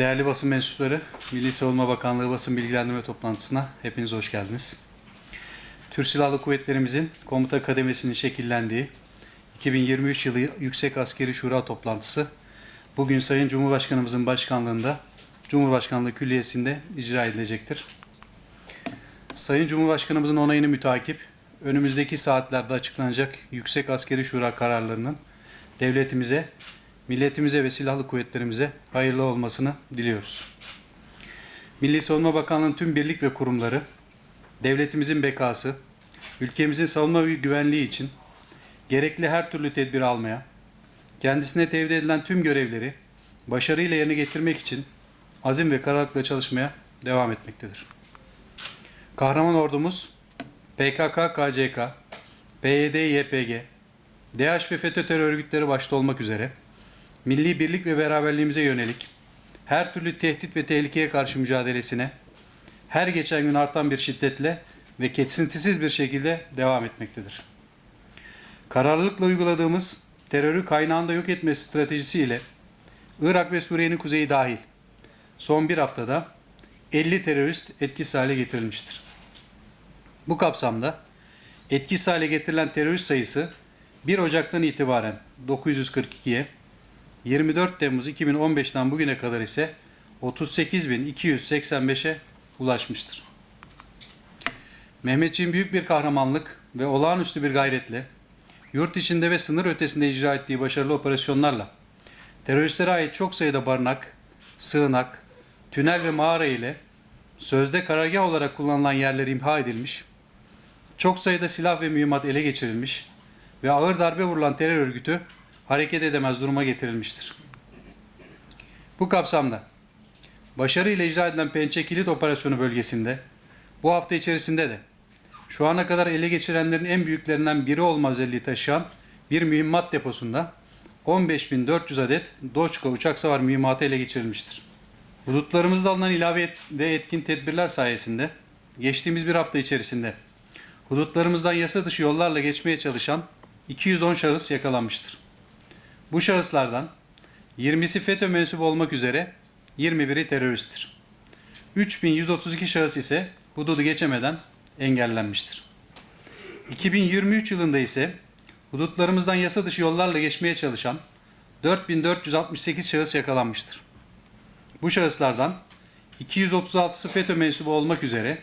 Değerli basın mensupları, Milli Savunma Bakanlığı basın bilgilendirme toplantısına hepiniz hoş geldiniz. Türk Silahlı Kuvvetlerimizin komuta kademesinin şekillendiği 2023 yılı Yüksek Askeri Şura toplantısı bugün Sayın Cumhurbaşkanımızın başkanlığında Cumhurbaşkanlığı Külliyesi'nde icra edilecektir. Sayın Cumhurbaşkanımızın onayını mütakip önümüzdeki saatlerde açıklanacak Yüksek Askeri Şura kararlarının devletimize, milletimize ve silahlı kuvvetlerimize hayırlı olmasını diliyoruz. Milli Savunma Bakanlığı'nın tüm birlik ve kurumları, devletimizin bekası, ülkemizin savunma ve güvenliği için gerekli her türlü tedbir almaya, kendisine tevdi edilen tüm görevleri başarıyla yerine getirmek için azim ve kararlılıkla çalışmaya devam etmektedir. Kahraman ordumuz PKK, KCK, PYD, YPG, DH ve FETÖ terör örgütleri başta olmak üzere milli birlik ve beraberliğimize yönelik her türlü tehdit ve tehlikeye karşı mücadelesine her geçen gün artan bir şiddetle ve kesintisiz bir şekilde devam etmektedir. Kararlılıkla uyguladığımız terörü kaynağında yok etme stratejisiyle Irak ve Suriye'nin kuzeyi dahil son bir haftada 50 terörist etkisiz hale getirilmiştir. Bu kapsamda etkisiz hale getirilen terörist sayısı 1 Ocak'tan itibaren 942'ye, 24 Temmuz 2015'ten bugüne kadar ise 38.285'e ulaşmıştır. Mehmetçiğin büyük bir kahramanlık ve olağanüstü bir gayretle yurt içinde ve sınır ötesinde icra ettiği başarılı operasyonlarla teröristlere ait çok sayıda barınak, sığınak, tünel ve mağara ile sözde karargah olarak kullanılan yerler imha edilmiş, çok sayıda silah ve mühimmat ele geçirilmiş ve ağır darbe vurulan terör örgütü hareket edemez duruma getirilmiştir. Bu kapsamda başarıyla icra edilen Pençe Kilit Operasyonu bölgesinde bu hafta içerisinde de şu ana kadar ele geçirenlerin en büyüklerinden biri olma özelliği taşıyan bir mühimmat deposunda 15.400 adet Doçka uçak savar mühimmatı ele geçirilmiştir. Hudutlarımızda alınan ilave ve etkin tedbirler sayesinde geçtiğimiz bir hafta içerisinde hudutlarımızdan yasa dışı yollarla geçmeye çalışan 210 şahıs yakalanmıştır. Bu şahıslardan 20'si FETÖ mensubu olmak üzere 21'i teröristtir. 3132 şahıs ise hududu geçemeden engellenmiştir. 2023 yılında ise hudutlarımızdan yasa dışı yollarla geçmeye çalışan 4468 şahıs yakalanmıştır. Bu şahıslardan 236'sı FETÖ mensubu olmak üzere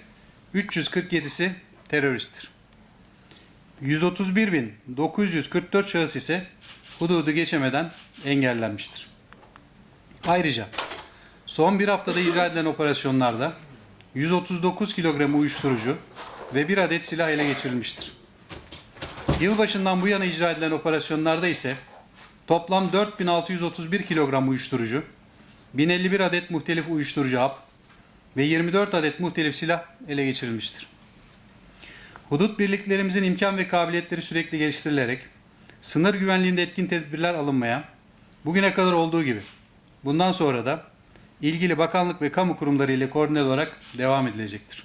347'si teröristtir. 131.944 şahıs ise hududu geçemeden engellenmiştir. Ayrıca son bir haftada icra edilen operasyonlarda 139 kilogram uyuşturucu ve bir adet silah ele geçirilmiştir. Yılbaşından bu yana icra edilen operasyonlarda ise toplam 4631 kilogram uyuşturucu, 1051 adet muhtelif uyuşturucu hap ve 24 adet muhtelif silah ele geçirilmiştir. Hudut birliklerimizin imkan ve kabiliyetleri sürekli geliştirilerek sınır güvenliğinde etkin tedbirler alınmaya, bugüne kadar olduğu gibi bundan sonra da ilgili bakanlık ve kamu kurumları ile koordine olarak devam edilecektir.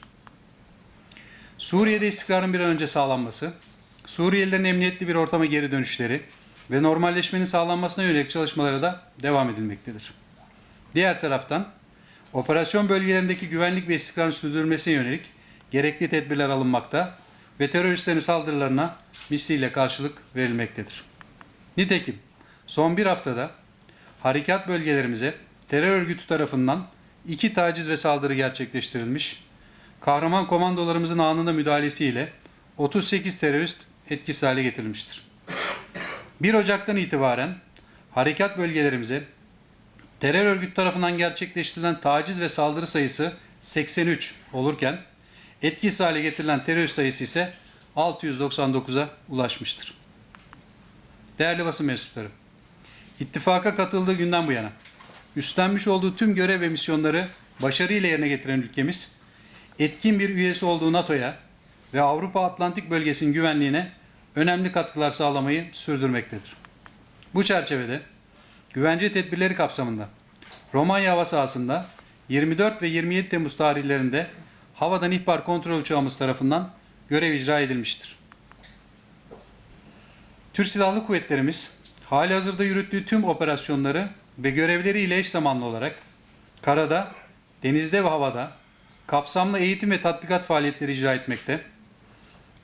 Suriye'de istikrarın bir an önce sağlanması, Suriyelilerin emniyetli bir ortama geri dönüşleri ve normalleşmenin sağlanmasına yönelik çalışmalara da devam edilmektedir. Diğer taraftan operasyon bölgelerindeki güvenlik ve istikrarın sürdürülmesine yönelik gerekli tedbirler alınmakta ve teröristlerin saldırılarına misliyle karşılık verilmektedir. Nitekim son bir haftada harekat bölgelerimize terör örgütü tarafından iki taciz ve saldırı gerçekleştirilmiş, kahraman komandolarımızın anında müdahalesiyle 38 terörist etkisiz hale getirilmiştir. 1 Ocak'tan itibaren harekat bölgelerimize terör örgütü tarafından gerçekleştirilen taciz ve saldırı sayısı 83 olurken etkisiz hale getirilen terörist sayısı ise 699'a ulaşmıştır. Değerli basın mensupları, ittifaka katıldığı günden bu yana üstlenmiş olduğu tüm görev ve misyonları başarıyla yerine getiren ülkemiz, etkin bir üyesi olduğu NATO'ya ve Avrupa Atlantik bölgesinin güvenliğine önemli katkılar sağlamayı sürdürmektedir. Bu çerçevede güvence tedbirleri kapsamında Romanya hava sahasında 24 ve 27 Temmuz tarihlerinde havadan ihbar kontrol uçağımız tarafından görev icra edilmiştir. Türk Silahlı Kuvvetlerimiz hali hazırda yürüttüğü tüm operasyonları ve görevleriyle eş zamanlı olarak karada, denizde ve havada kapsamlı eğitim ve tatbikat faaliyetleri icra etmekte.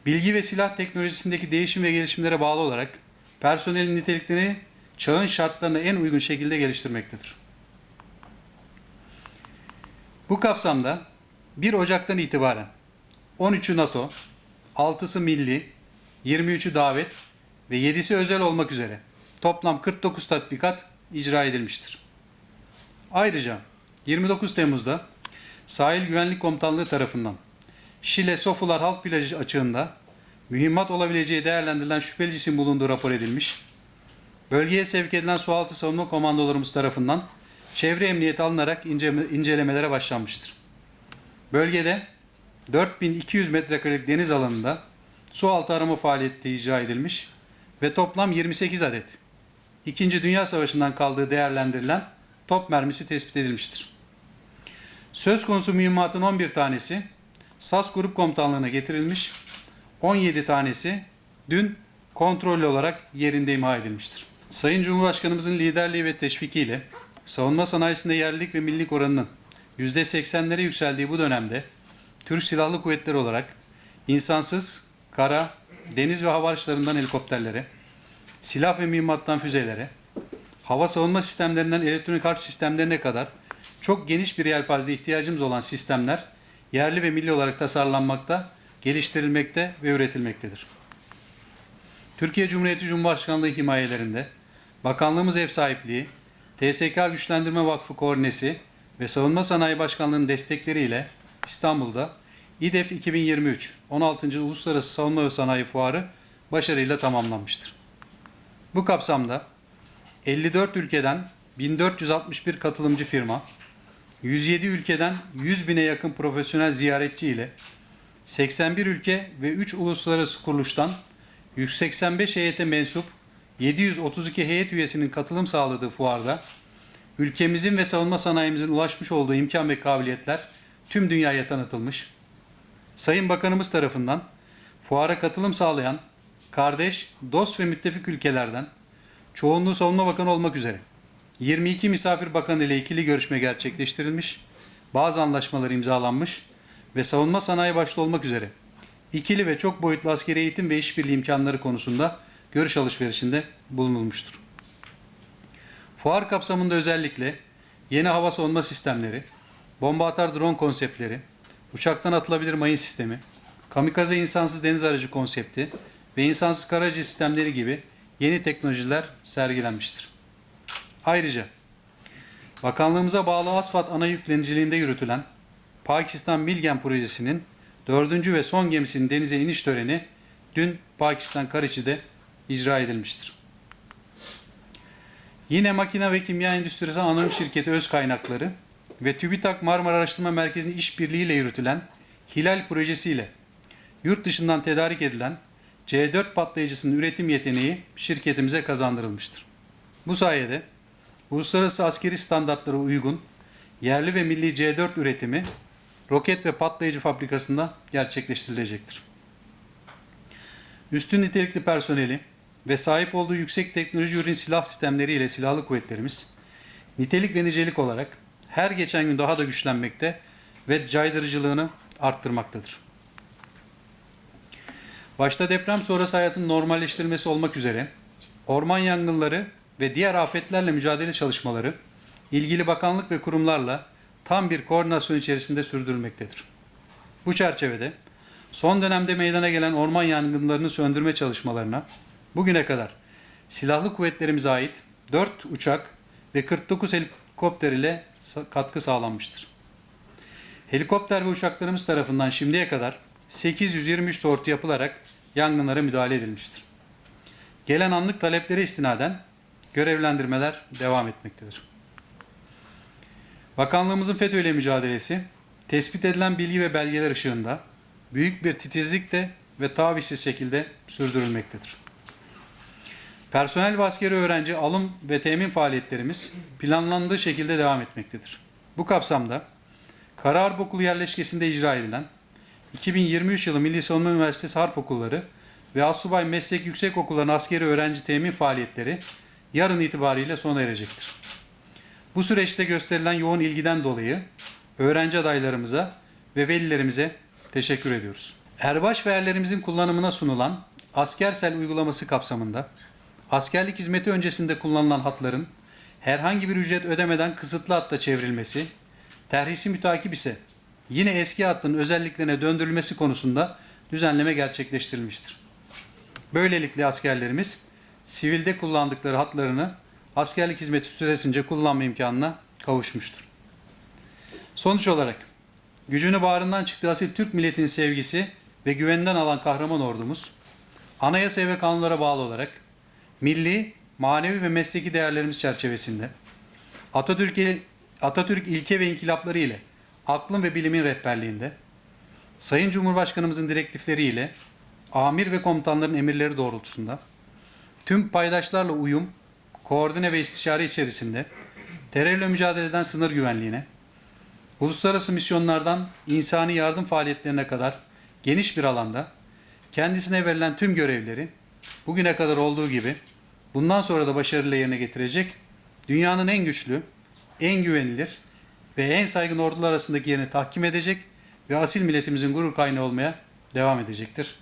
Bilgi ve silah teknolojisindeki değişim ve gelişimlere bağlı olarak personelin niteliklerini çağın şartlarına en uygun şekilde geliştirmektedir. Bu kapsamda 1 Ocak'tan itibaren 13'ü NATO, 6'sı milli, 23'ü davet ve 7'si özel olmak üzere toplam 49 tatbikat icra edilmiştir. Ayrıca 29 Temmuz'da Sahil Güvenlik Komutanlığı tarafından Şile Sofular Halk Plajı açığında mühimmat olabileceği değerlendirilen şüpheli cisim bulunduğu rapor edilmiş. Bölgeye sevk edilen sualtı savunma komandolarımız tarafından çevre emniyeti alınarak ince- incelemelere başlanmıştır. Bölgede 4200 metrekarelik deniz alanında su altı arama faaliyeti icra edilmiş ve toplam 28 adet İkinci Dünya Savaşı'ndan kaldığı değerlendirilen top mermisi tespit edilmiştir. Söz konusu mühimmatın 11 tanesi SAS Grup Komutanlığı'na getirilmiş, 17 tanesi dün kontrollü olarak yerinde imha edilmiştir. Sayın Cumhurbaşkanımızın liderliği ve teşvikiyle savunma sanayisinde yerlilik ve millilik oranının %80'lere yükseldiği bu dönemde Türk Silahlı Kuvvetleri olarak insansız kara, deniz ve hava araçlarından helikopterlere, silah ve mühimmattan füzelere, hava savunma sistemlerinden elektronik harp sistemlerine kadar çok geniş bir yelpazede ihtiyacımız olan sistemler yerli ve milli olarak tasarlanmakta, geliştirilmekte ve üretilmektedir. Türkiye Cumhuriyeti Cumhurbaşkanlığı himayelerinde Bakanlığımız ev sahipliği, TSK Güçlendirme Vakfı koordinesi ve Savunma Sanayi Başkanlığı'nın destekleriyle İstanbul'da İDEF 2023 16. Uluslararası Savunma ve Sanayi Fuarı başarıyla tamamlanmıştır. Bu kapsamda 54 ülkeden 1461 katılımcı firma, 107 ülkeden 100 bine yakın profesyonel ziyaretçi ile 81 ülke ve 3 uluslararası kuruluştan 185 heyete mensup 732 heyet üyesinin katılım sağladığı fuarda ülkemizin ve savunma sanayimizin ulaşmış olduğu imkan ve kabiliyetler tüm dünyaya tanıtılmış. Sayın Bakanımız tarafından fuara katılım sağlayan kardeş, dost ve müttefik ülkelerden çoğunluğu savunma bakanı olmak üzere 22 misafir bakanı ile ikili görüşme gerçekleştirilmiş, bazı anlaşmalar imzalanmış ve savunma sanayi başta olmak üzere ikili ve çok boyutlu askeri eğitim ve işbirliği imkanları konusunda görüş alışverişinde bulunulmuştur. Fuar kapsamında özellikle yeni hava savunma sistemleri, bomba atar drone konseptleri, uçaktan atılabilir mayın sistemi, kamikaze insansız deniz aracı konsepti ve insansız karacı sistemleri gibi yeni teknolojiler sergilenmiştir. Ayrıca bakanlığımıza bağlı ASFAD ana yükleniciliğinde yürütülen Pakistan Milgen projesinin dördüncü ve son gemisinin denize iniş töreni dün Pakistan Karachi'de icra edilmiştir. Yine makine ve kimya endüstrisi anonim şirketi öz kaynakları ve TÜBİTAK Marmara Araştırma Merkezi'nin işbirliğiyle yürütülen Hilal projesiyle yurt dışından tedarik edilen C4 patlayıcısının üretim yeteneği şirketimize kazandırılmıştır. Bu sayede uluslararası askeri standartlara uygun yerli ve milli C4 üretimi roket ve patlayıcı fabrikasında gerçekleştirilecektir. Üstün nitelikli personeli ve sahip olduğu yüksek teknoloji ürün silah sistemleri ile silahlı kuvvetlerimiz nitelik ve nicelik olarak her geçen gün daha da güçlenmekte ve caydırıcılığını arttırmaktadır. Başta deprem sonrası hayatın normalleştirilmesi olmak üzere orman yangınları ve diğer afetlerle mücadele çalışmaları ilgili bakanlık ve kurumlarla tam bir koordinasyon içerisinde sürdürülmektedir. Bu çerçevede son dönemde meydana gelen orman yangınlarını söndürme çalışmalarına bugüne kadar silahlı kuvvetlerimize ait 4 uçak ve 49 helikopter ile katkı sağlanmıştır. Helikopter ve uçaklarımız tarafından şimdiye kadar 823 sortu yapılarak yangınlara müdahale edilmiştir. Gelen anlık taleplere istinaden görevlendirmeler devam etmektedir. Bakanlığımızın FETÖ ile mücadelesi, tespit edilen bilgi ve belgeler ışığında büyük bir titizlikle ve tavizsiz şekilde sürdürülmektedir. Personel ve askeri öğrenci alım ve temin faaliyetlerimiz planlandığı şekilde devam etmektedir. Bu kapsamda Kara Okulu yerleşkesinde icra edilen 2023 yılı Milli Savunma Üniversitesi Harp Okulları ve Asubay Meslek Yüksek Okulları'nın askeri öğrenci temin faaliyetleri yarın itibariyle sona erecektir. Bu süreçte gösterilen yoğun ilgiden dolayı öğrenci adaylarımıza ve velilerimize teşekkür ediyoruz. Erbaş ve erlerimizin kullanımına sunulan Askersel uygulaması kapsamında askerlik hizmeti öncesinde kullanılan hatların herhangi bir ücret ödemeden kısıtlı hatta çevrilmesi, terhisi mütakip ise yine eski hattın özelliklerine döndürülmesi konusunda düzenleme gerçekleştirilmiştir. Böylelikle askerlerimiz sivilde kullandıkları hatlarını askerlik hizmeti süresince kullanma imkanına kavuşmuştur. Sonuç olarak gücünü bağrından çıktığı asil Türk milletinin sevgisi ve güveninden alan kahraman ordumuz, anayasa ve kanunlara bağlı olarak milli, manevi ve mesleki değerlerimiz çerçevesinde Atatürk, Atatürk ilke ve inkılapları ile aklın ve bilimin rehberliğinde Sayın Cumhurbaşkanımızın direktifleriyle amir ve komutanların emirleri doğrultusunda tüm paydaşlarla uyum, koordine ve istişare içerisinde terörle mücadeleden sınır güvenliğine, uluslararası misyonlardan insani yardım faaliyetlerine kadar geniş bir alanda kendisine verilen tüm görevleri bugüne kadar olduğu gibi bundan sonra da başarıyla yerine getirecek dünyanın en güçlü, en güvenilir ve en saygın ordular arasındaki yerini tahkim edecek ve asil milletimizin gurur kaynağı olmaya devam edecektir.